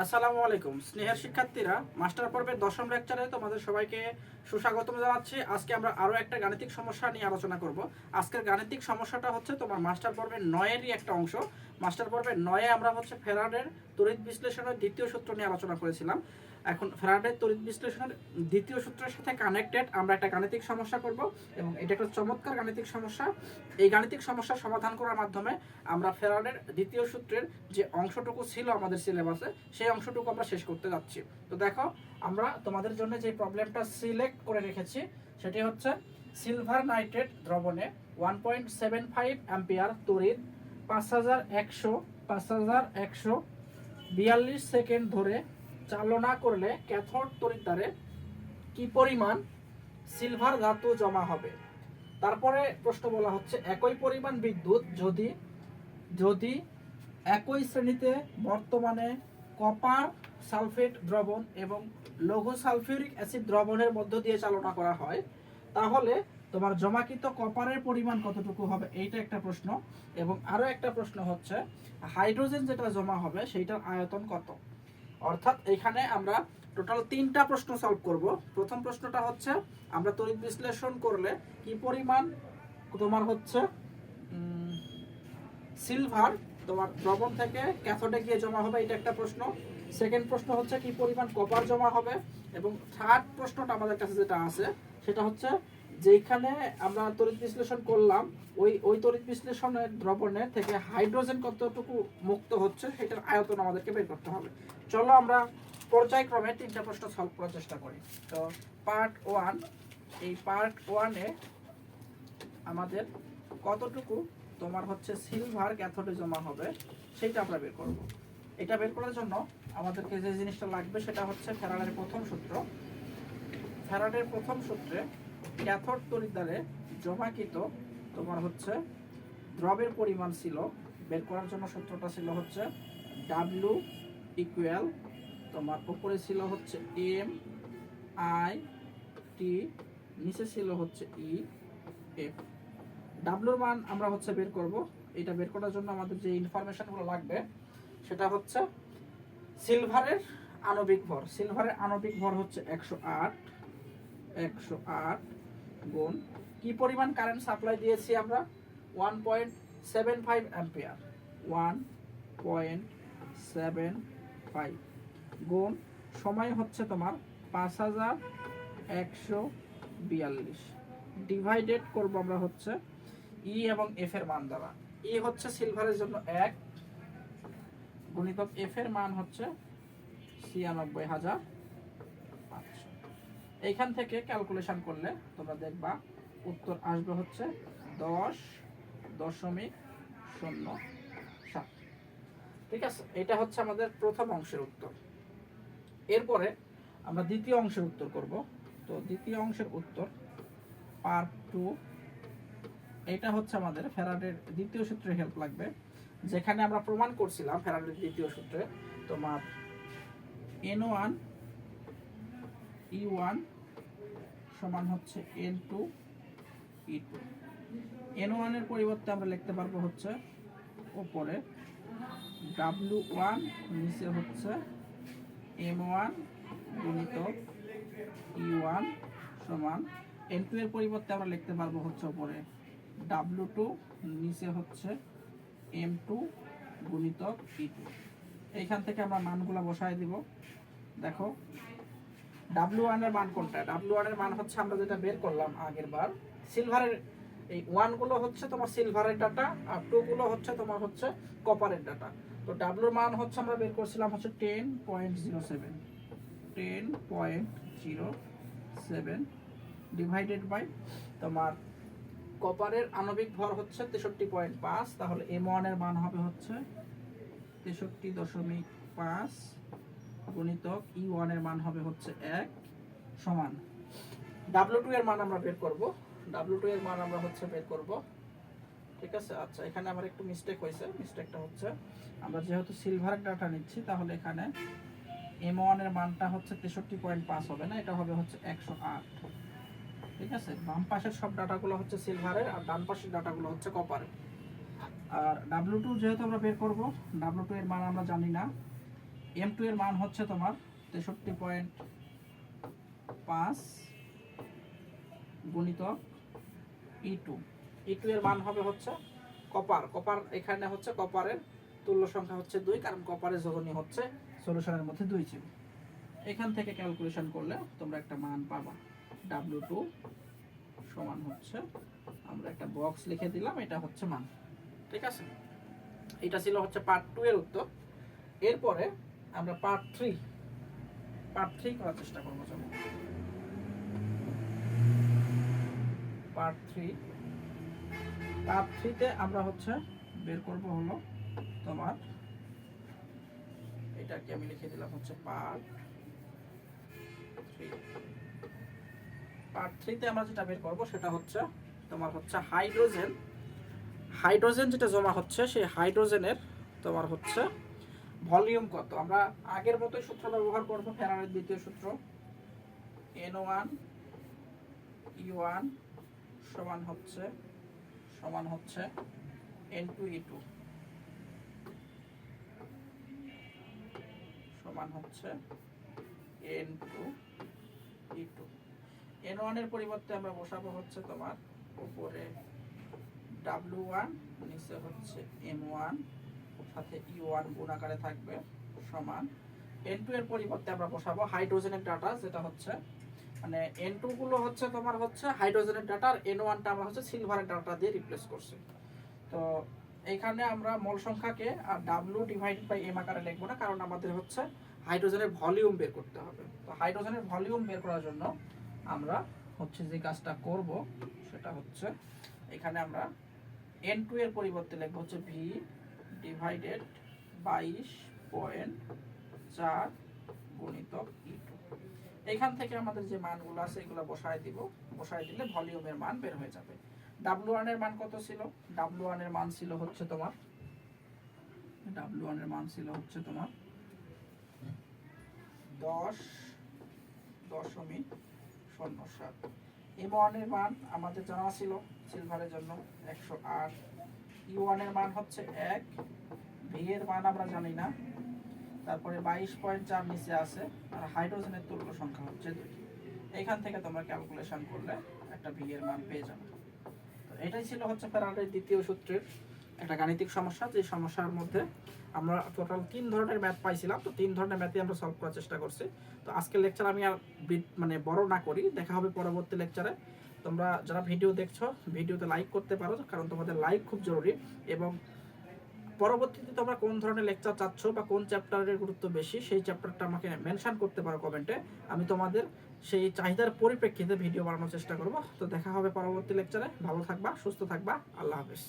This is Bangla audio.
আসসালামু আলাইকুম। স্নেহের শিক্ষার্থীরা, মাস্টার পর্বের দশম লেকচারে তোমাদের সবাইকে সুস্বাগতম জানাচ্ছি। আজকে আমরা আরও একটা গাণিতিক সমস্যা নিয়ে আলোচনা করব। আজকের গাণিতিক সমস্যাটা হচ্ছে তোমার মাস্টার পর্বের নয়েরই একটা অংশ। মাস্টার পর্বের নয়ে আমরা হচ্ছে ফেরাডের তড়িৎ বিশ্লেষণের দ্বিতীয় সূত্র নিয়ে আলোচনা করেছিলাম। এখন ফেরাডের তড়িৎ বিশ্লেষণের দ্বিতীয় সূত্রের সাথে কানেক্টেড আমরা একটা গাণিতিক সমস্যা করব এবং এটা একটা চমৎকার গাণিতিক সমস্যা। এই গাণিতিক সমস্যা সমাধান করার মাধ্যমে আমরা ফেরাডের দ্বিতীয় সূত্রের যে অংশটুকু ছিল আমাদের সিলেবাসে সেই অংশটুকু আমরা শেষ করতে যাচ্ছি। তো দেখো, আমরা তোমাদের জন্য যে প্রবলেমটা সিলেক্ট করে রেখেছি, সেটি হচ্ছে সিলভার নাইট্রেট দ্রবণে one point seven five ampere তড়িৎ পাঁচ হাজার একশো, পাঁচ হাজার একশো বিয়াল্লিশ সেকেন্ড ধরে চালনা করলে ক্যাথোড তড়িৎদ্বারে কি পরিমাণ সিলভার ধাতু জমা হবে? তারপরে প্রশ্ন বলা হচ্ছে, একই পরিমাণ বিদ্যুৎ যদি যদি একই শ্রেণীতে বর্তমানে কপার সালফেট দ্রবণ এবং লৌহ সালফিউরিক অ্যাসিড দ্রবণের মধ্য দিয়ে চালনা করা হয়, তাহলে তোমার জমাকৃত কপারের পরিমাণ কতটুকু হবে এইটা একটা প্রশ্ন। এবং আরও একটা প্রশ্ন হচ্ছে, হাইড্রোজেন যেটা জমা হবে সেইটার আয়তন কত? অর্থাৎ এখানে আমরা টোটাল তিনটা প্রশ্ন সলভ করব। প্রথম প্রশ্নটা হচ্ছে, আমরা তড়িৎ বিশ্লেষণ করলে কি পরিমাণ? তোমার হচ্ছে সিলভার তোমার দ্রবণ থেকে ক্যাথোডে গিয়ে জমা হবে এটা একটা প্রশ্ন। সেকেন্ড প্রশ্ন হচ্ছে, কি পরিমাণ কপার জমা হবে? এবং থার্ড প্রশ্নটা আমাদের কাছে যেটা আছে, সেটা হচ্ছে যেখানে আমরা তড়িৎ বিশ্লেষণ করলাম, ওই ওই তড়িৎ বিশ্লেষণের দ্রবণের থেকে হাইড্রোজেন কতটুকু মুক্ত হচ্ছে সেটার আয়তন আমাদেরকে বের করতে হবে। চলো আমরা পর্যায়ক্রমে তিনটা প্রশ্ন সলভ করার চেষ্টা করি। তো পার্ট ওয়ান এই পার্ট ওয়ানে আমাদের কতটুকু তোমার হচ্ছে সিলভার ক্যাথোডে জমা হবে সেটা আমরা বের করব। এটা বের করার জন্য আমাদেরকে যে জিনিসটা লাগবে সেটা হচ্ছে ফ্যারাডের প্রথম সূত্র। ফ্যারাডের প্রথম সূত্রে ক্যাথোড তড়িৎদ্বারে জমাকৃত তোমার হচ্ছে দ্রবের পরিমাণ ছিল, বের করার জন্য সূত্রটা ছিল হচ্ছে ডাব্লু ইকুয়াল তোমার উপরে ছিল হচ্ছে এম আই টি নিচে ছিল হচ্ছে ই এফ ডাব্লুর মান আমরা হচ্ছে বের করব, এটা বের করার জন্য আমাদের যে ইনফরমেশনগুলো লাগবে, সেটা হচ্ছে সিলভারের আণবিক ভর। সিলভারের আণবিক ভর হচ্ছে একশো আট একশো আট গুণ। কি পরিমাণ কারেন্ট সাপ্লাই দিয়েছি আমরা? One point seven five ampere one point seven five গুণ। সময় হচ্ছে তোমার পাঁচ হাজার একশো বিয়াল্লিশ। ডিভাইডেড করব আমরা হচ্ছে ই এবং এফ এর মান দ্বারা। ই হচ্ছে সিলভারের জন্য এক। গুণিতক এফ এর মান হচ্ছে ছিয়ানব্বই হাজার। এইখান থেকে ক্যালকুলেশন করলে তোমরা দেখবা উত্তর আসবে হচ্ছে দশ দশমিক শূন্য সাত। ঠিক আছে? এটা হচ্ছে আমাদের প্রথম অংশের উত্তর। এরপরে আমরা দ্বিতীয় অংশের উত্তর করব। তো দ্বিতীয় অংশের উত্তর পার্ট টু এটা হচ্ছে আমাদের ফেরাডের দ্বিতীয় সূত্রে হেল্প লাগবে। যেখানে আমরা প্রমাণ করছিলাম ফেরাডের দ্বিতীয় সূত্রে তোমার এন ওয়ান ই ওয়ান সমান হচ্ছে N two E two N ওয়ানের পরিবর্তে আমরা লিখতে পারব হচ্ছে ওপরে। ডাব্লু ওয়ান নিচে হচ্ছে এম ওয়ান গুণিত ই ওয়ান সমান। এন টু এর পরিবর্তে আমরা লিখতে পারব হচ্ছে ওপরে। ডাব্লু টু নিচে হচ্ছে এম টু গুণিতক ই টু এইখান থেকে আমরা মানগুলো বসায় দিব। দেখো ডাব্লু ওয়ানের মান কোনটা? ডাব্লু ওয়ানের মান হচ্ছে আমরা যেটা বের করলাম আগের বার সিলভারের এই ওয়ানগুলো হচ্ছে তোমার সিলভারের ডাটা আর টু গুলো হচ্ছে তোমার হচ্ছে কপারের ডাটা তো ডাব্লুর মান হচ্ছে আমরা বের করছিলাম হচ্ছে ten point zero seven ten point zero seven divided by তোমার কপারের আণবিক ভর হচ্ছে তেষট্টি পয়েন্ট পাঁচ, তাহলে এম ওয়ানের মান হবে হচ্ছে তেষট্টি দশমিক পাঁচ গুণিতক ই ওয়ানের মান হবে হচ্ছে এক সমান ডাব্লু টু এর মান আমরা বের করব। ডাব্লু টু এর মান আমরা হচ্ছে বের করব। ঠিক আছে? আচ্ছা এখানে আমার একটু মিস্টেক হয়েছে। মিস্টেকটা হচ্ছে, আমরা যেহেতু সিলভার ডাটা নিচ্ছি, তাহলে এখানে এম ওয়ানের মানটা হচ্ছে তেষট্টি পয়েন্ট পাঁচ হবে না? এটা হবে হচ্ছে একশো আট। ঠিক আছে? বাম পাশের সব ডাটাগুলো হচ্ছে সিলভারের আর ডান পাশের ডাটাগুলো হচ্ছে কপারের আর ডাব্লু টু যেহেতু আমরা বের করব ডাব্লু টু এর মান আমরা জানি না। এম টু এর মান হচ্ছে তোমার তেষট্টি পয়েন্ট পাঁচ গুণিতক ই টু ই টু এর মান হবে হচ্ছে কপার। কপার এখানে হচ্ছে কপারের তুল্য সংখ্যা হচ্ছে দুই, কারণ কপারের যোগনী হচ্ছে সলিউশনের মধ্যে দুই ছিল। এখান থেকে ক্যালকুলেশন করলে তোমরা একটা মান পাবা। ডাব্লিউ টু সমান হচ্ছে, আমরা একটা বক্স লিখে দিলাম, এটা হচ্ছে মান। ঠিক আছে? এটা ছিল হচ্ছে পার্ট টু এর উত্তর। এরপরে আমরা পার্ট থ্রি পার্ট থ্রি করার চেষ্টা করব, চলো। পার্ট থ্রি পার্ট থ্রিতে আমরা হচ্ছে বের করব হলো তোমার, এটাকে আমি লিখে দিলাম হচ্ছে পার্ট থ্রি পার্ট থ্রিতে আমরা যেটা বের করব সেটা হচ্ছে তোমার হচ্ছে হাইড্রোজেন হাইড্রোজেন যেটা জমা হচ্ছে, সেই হাইড্রোজেনের তোমার হচ্ছে ভলিউম কত? আমরা আগের মতোই সূত্র ব্যবহার করব, ফেরারের দ্বিতীয় সূত্র। এন ওয়ান ই ওয়ান সমান হচ্ছে সমান হচ্ছে এন টু ই টু সমান হচ্ছে N two E two N ওয়ানের পরিবর্তে আমরা বসাবো হচ্ছে তোমার উপরে ডাব্লিউ ওয়ান নিচে হচ্ছে এম ওয়ান সাথে ই ওয়ান গুণ আকারে থাকবে, সমান। এন টু এর পরিবর্তে আমরা বসাবো হাইড্রোজেনের ডাটা যেটা হচ্ছে মানে এন টু গুলো হচ্ছে তোমার হচ্ছে হাইড্রোজেনের ডাটা আর এন ওয়ানটা আমরা হচ্ছে সিলভারের ডাটা দিয়ে রিপ্লেস করছি। তো এখানে আমরা মোল সংখ্যাকে আর ডাব্লিউ ডিভাইডেড বাই এম আকারে লিখব না, কারণ আমাদের হচ্ছে হাইড্রোজেনের ভলিউম বের করতে হবে। তো হাইড্রোজেনের ভলিউম বের করার জন্য আমরা হচ্ছে যে কাজটা করব, সেটা হচ্ছে এখানে আমরা এন টু এর পরিবর্তে লিখব হচ্ছে ভি ডিভাইডেড বাইশ পয়েন্ট চার গুণিতক ই টু এখান থেকে আমাদের যে মানগুলো আছে, এগুলো বসায় দিব। বসায় দিলে ভলিউমের মান বের হয়ে যাবে। ডাব্লু ওয়ানের মান কত ছিল? ডাব্লু ওয়ানের মান ছিল হচ্ছে তোমার ডাব্লু ওয়ানের মান ছিল হচ্ছে তোমার দশ দশমিক শূন্য সাত। এম ওয়ানের মান আমাদের জানা ছিল সিলভারের জন্য একশো আট ইউ ওয়ানের মান হচ্ছে এক মান আমরা তারপরে বাইশ পয়েন্ট নিচে আছে হাইড্রোজেনের সংখ্যা হচ্ছে দুই। এইখান থেকে তোমরা ক্যালকুলেশন করলে একটা মান পেয়ে যাবে। তো এটাই ছিল হচ্ছে দ্বিতীয় সূত্রের একটা গাণিতিক সমস্যা। যে সমস্যার মধ্যে আমরা টোটাল তিন ধরনের ম্যাথ পাইছিলাম। তো তিন ধরনের ম্যাথই আমরা সলভ করার চেষ্টা করছি। তো আজকের লেকচার আমি আর মানে বড় না করি। দেখা হবে পরবর্তী লেকচারে তোমরা যারা ভিডিও দেখছ ভিডিওতে লাইক করতে পারো, কারণ তোমাদের লাইক খুব জরুরি। এবং পরবর্তীতে তোমরা কোন ধরনের লেকচার চাচ্ছ বা কোন চ্যাপ্টারের গুরুত্ব বেশি, সেই চ্যাপ্টারটা আমাকে মেনশান করতে পারো কমেন্টে আমি তোমাদের সেই চাহিদার পরিপ্রেক্ষিতে ভিডিও বানানোর চেষ্টা করব। তো দেখা হবে পরবর্তী লেকচারে ভালো থাকবা, সুস্থ থাকবা। আল্লাহ হাফেজ।